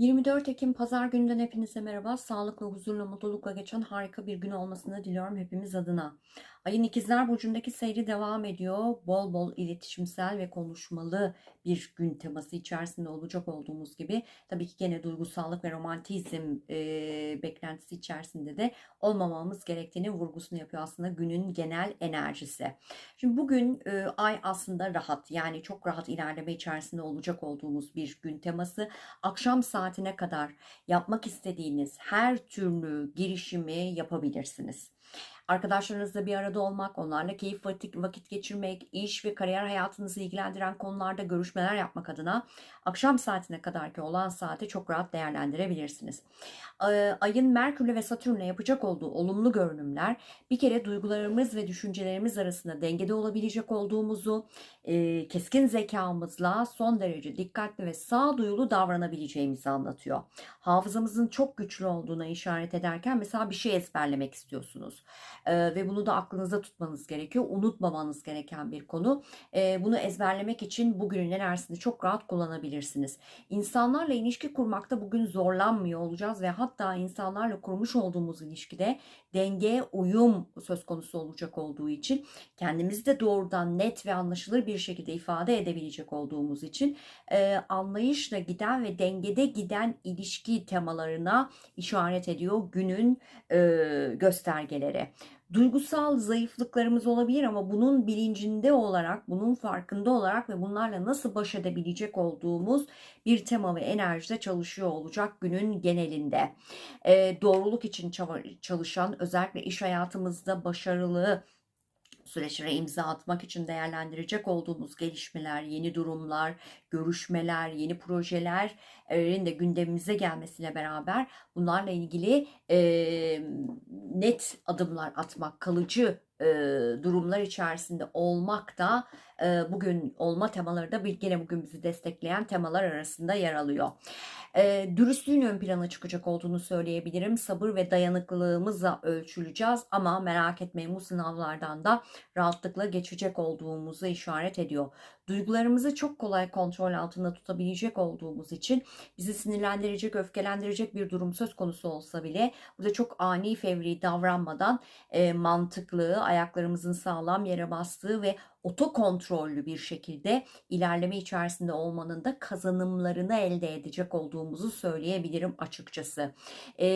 24 Ekim Pazar gününden hepinize merhaba. Sağlıkla, huzurla, mutlulukla geçen harika bir gün olmasını diliyorum hepimiz adına. Ayın ikizler burcundaki seyri devam ediyor. Bol bol iletişimsel ve konuşmalı bir gün teması içerisinde olacak olduğumuz gibi. Tabii ki gene duygusallık ve romantizm e, beklentisi içerisinde de olmamamız gerektiğini vurgusunu yapıyor aslında günün genel enerjisi. Şimdi bugün e, ay aslında rahat yani çok rahat ilerleme içerisinde olacak olduğumuz bir gün teması. Akşam saatine kadar yapmak istediğiniz her türlü girişimi yapabilirsiniz. Arkadaşlarınızla bir arada olmak, onlarla keyif vakit, geçirmek, iş ve kariyer hayatınızı ilgilendiren konularda görüşmeler yapmak adına akşam saatine kadarki olan saati çok rahat değerlendirebilirsiniz. Ee, Ayın Merkürle ve Satürn'le yapacak olduğu olumlu görünümler bir kere duygularımız ve düşüncelerimiz arasında dengede olabilecek olduğumuzu, e, keskin zekamızla son derece dikkatli ve sağduyulu davranabileceğimizi anlatıyor. Hafızamızın çok güçlü olduğuna işaret ederken mesela bir şey ezberlemek istiyorsunuz. Ee, ve bunu da aklınızda tutmanız gerekiyor. Unutmamanız gereken bir konu. Ee, bunu ezberlemek için bugünün enerjisini çok rahat kullanabilirsiniz. İnsanlarla ilişki kurmakta bugün zorlanmıyor olacağız ve hatta insanlarla kurmuş olduğumuz ilişkide denge, uyum söz konusu olacak olduğu için kendimizi de doğrudan net ve anlaşılır bir şekilde ifade edebilecek olduğumuz için e, anlayışla giden ve dengede giden ilişki temalarına işaret ediyor günün e, göstergeleri. Duygusal zayıflıklarımız olabilir ama bunun bilincinde olarak, bunun farkında olarak ve bunlarla nasıl baş edebilecek olduğumuz bir tema ve enerjide çalışıyor olacak günün genelinde. E, doğruluk için çalışan, özellikle iş hayatımızda başarılı, süreçlere imza atmak için değerlendirecek olduğumuz gelişmeler, yeni durumlar, görüşmeler, yeni projelerin de gündemimize gelmesiyle beraber bunlarla ilgili e, net adımlar atmak, kalıcı e, durumlar içerisinde olmak da e, bugün olma temaları da bir gene bugün bizi destekleyen temalar arasında yer alıyor. E, dürüstlüğün ön plana çıkacak olduğunu söyleyebilirim. Sabır ve dayanıklılığımızla ölçüleceğiz ama merak etmeyin bu sınavlardan da rahatlıkla geçecek olduğumuzu işaret ediyor. Duygularımızı çok kolay kontrol altında tutabilecek olduğumuz için bizi sinirlendirecek, öfkelendirecek bir durum söz konusu olsa bile burada çok ani fevri davranmadan e, mantıklı, ayaklarımızın sağlam yere bastığı ve otokontrollü bir şekilde ilerleme içerisinde olmanın da kazanımlarını elde edecek olduğumuzu söyleyebilirim açıkçası. E,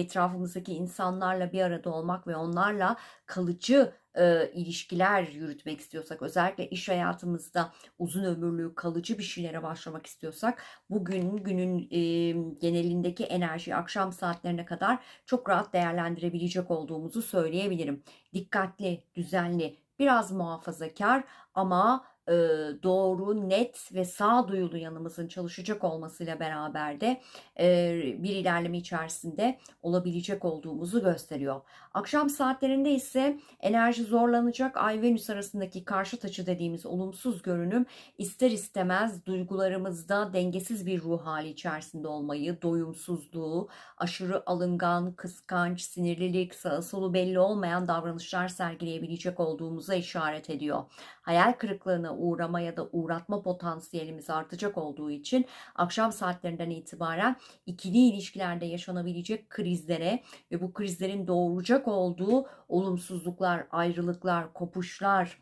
etrafımızdaki insanlarla bir arada olmak ve onlarla kalıcı e, ilişkiler yürütmek istiyorsak, özellikle iş hayatımızda uzun ömürlü, kalıcı bir şeylere başlamak istiyorsak, bugün günün e, genelindeki enerji akşam saatlerine kadar çok rahat değerlendirebilecek olduğumuzu söyleyebilirim. Dikkatli, düzenli, biraz muhafazakar ama e, doğru, net ve sağduyulu yanımızın çalışacak olmasıyla beraber de e, bir ilerleme içerisinde olabilecek olduğumuzu gösteriyor. Akşam saatlerinde ise enerji zorlanacak. Ay Venüs arasındaki karşıt açı dediğimiz olumsuz görünüm ister istemez duygularımızda dengesiz bir ruh hali içerisinde olmayı, doyumsuzluğu, aşırı alıngan, kıskanç, sinirlilik, sağı solu belli olmayan davranışlar sergileyebilecek olduğumuza işaret ediyor. Hayal kırıklığına uğrama ya da uğratma potansiyelimiz artacak olduğu için akşam saatlerinden itibaren ikili ilişkilerde yaşanabilecek krizlere ve bu krizlerin doğuracak olduğu olumsuzluklar, ayrılıklar, kopuşlar,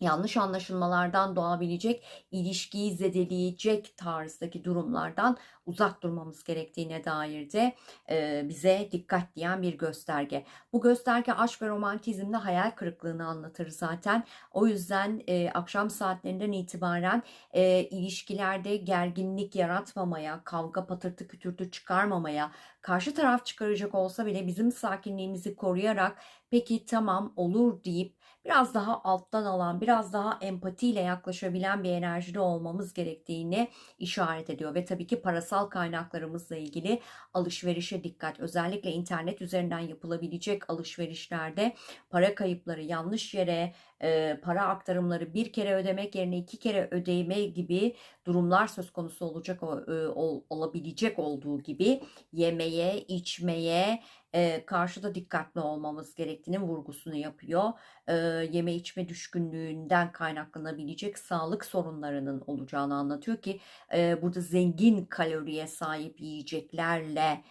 yanlış anlaşılmalardan doğabilecek, ilişkiyi zedeleyecek tarzdaki durumlardan uzak durmamız gerektiğine dair de e, bize dikkat diyen bir gösterge. Bu gösterge aşk ve romantizmde hayal kırıklığını anlatır zaten. O yüzden e, akşam saatlerinden itibaren e, ilişkilerde gerginlik yaratmamaya, kavga patırtı kütürtü çıkarmamaya, karşı taraf çıkaracak olsa bile bizim sakinliğimizi koruyarak peki tamam olur deyip biraz daha alttan alan, biraz daha empatiyle yaklaşabilen bir enerjide olmamız gerektiğini işaret ediyor. Ve tabii ki parasal kaynaklarımızla ilgili alışverişe dikkat. Özellikle internet üzerinden yapılabilecek alışverişlerde para kayıpları, yanlış yere e, para aktarımları bir kere ödemek yerine iki kere ödeme gibi durumlar söz konusu olacak e, ol, olabilecek olduğu gibi yemeye, içmeye, karşıda dikkatli olmamız gerektiğinin vurgusunu yapıyor. Yeme içme düşkünlüğünden kaynaklanabilecek sağlık sorunlarının olacağını anlatıyor ki burada zengin kaloriye sahip yiyeceklerle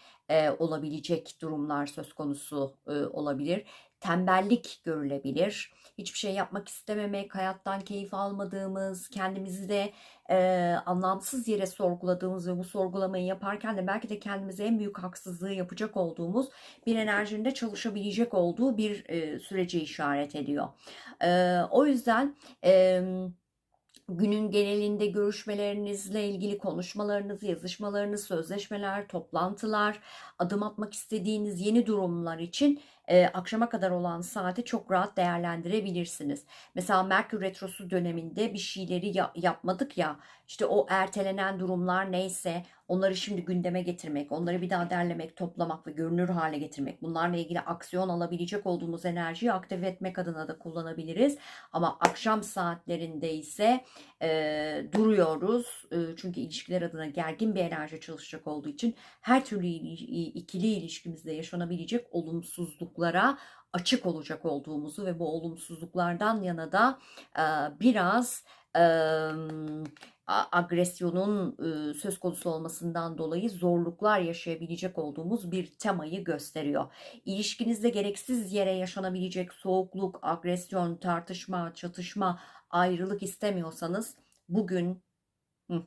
olabilecek durumlar söz konusu olabilir. Tembellik görülebilir. Hiçbir şey yapmak istememek, hayattan keyif almadığımız, kendimizi de e, anlamsız yere sorguladığımız ve bu sorgulamayı yaparken de belki de kendimize en büyük haksızlığı yapacak olduğumuz bir enerjinin de çalışabilecek olduğu bir e, süreci işaret ediyor. E, o yüzden e, günün genelinde görüşmelerinizle ilgili konuşmalarınız, yazışmalarınız, sözleşmeler, toplantılar, adım atmak istediğiniz yeni durumlar için e, akşama kadar olan saati çok rahat değerlendirebilirsiniz. Mesela Merkür Retrosu döneminde bir şeyleri ya- yapmadık ya, işte o ertelenen durumlar neyse onları şimdi gündeme getirmek, onları bir daha derlemek, toplamak ve görünür hale getirmek, bunlarla ilgili aksiyon alabilecek olduğumuz enerjiyi aktif etmek adına da kullanabiliriz. Ama akşam saatlerinde ise e, duruyoruz. E, çünkü ilişkiler adına gergin bir enerji çalışacak olduğu için her türlü ili- ikili ilişkimizde yaşanabilecek olumsuzluklara açık olacak olduğumuzu ve bu olumsuzluklardan yana da e, biraz agresyonun söz konusu olmasından dolayı zorluklar yaşayabilecek olduğumuz bir temayı gösteriyor. İlişkinizde gereksiz yere yaşanabilecek soğukluk, agresyon, tartışma, çatışma, ayrılık istemiyorsanız bugün hı,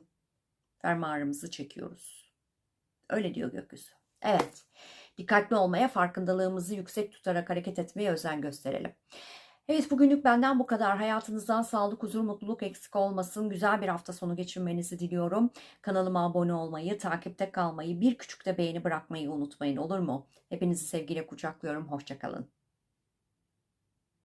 fermuarımızı çekiyoruz. Öyle diyor gökyüzü. Evet. Dikkatli olmaya, farkındalığımızı yüksek tutarak hareket etmeye özen gösterelim. Evet bugünlük benden bu kadar. Hayatınızdan sağlık, huzur, mutluluk eksik olmasın. Güzel bir hafta sonu geçirmenizi diliyorum. Kanalıma abone olmayı, takipte kalmayı, bir küçük de beğeni bırakmayı unutmayın olur mu? Hepinizi sevgiyle kucaklıyorum. Hoşçakalın.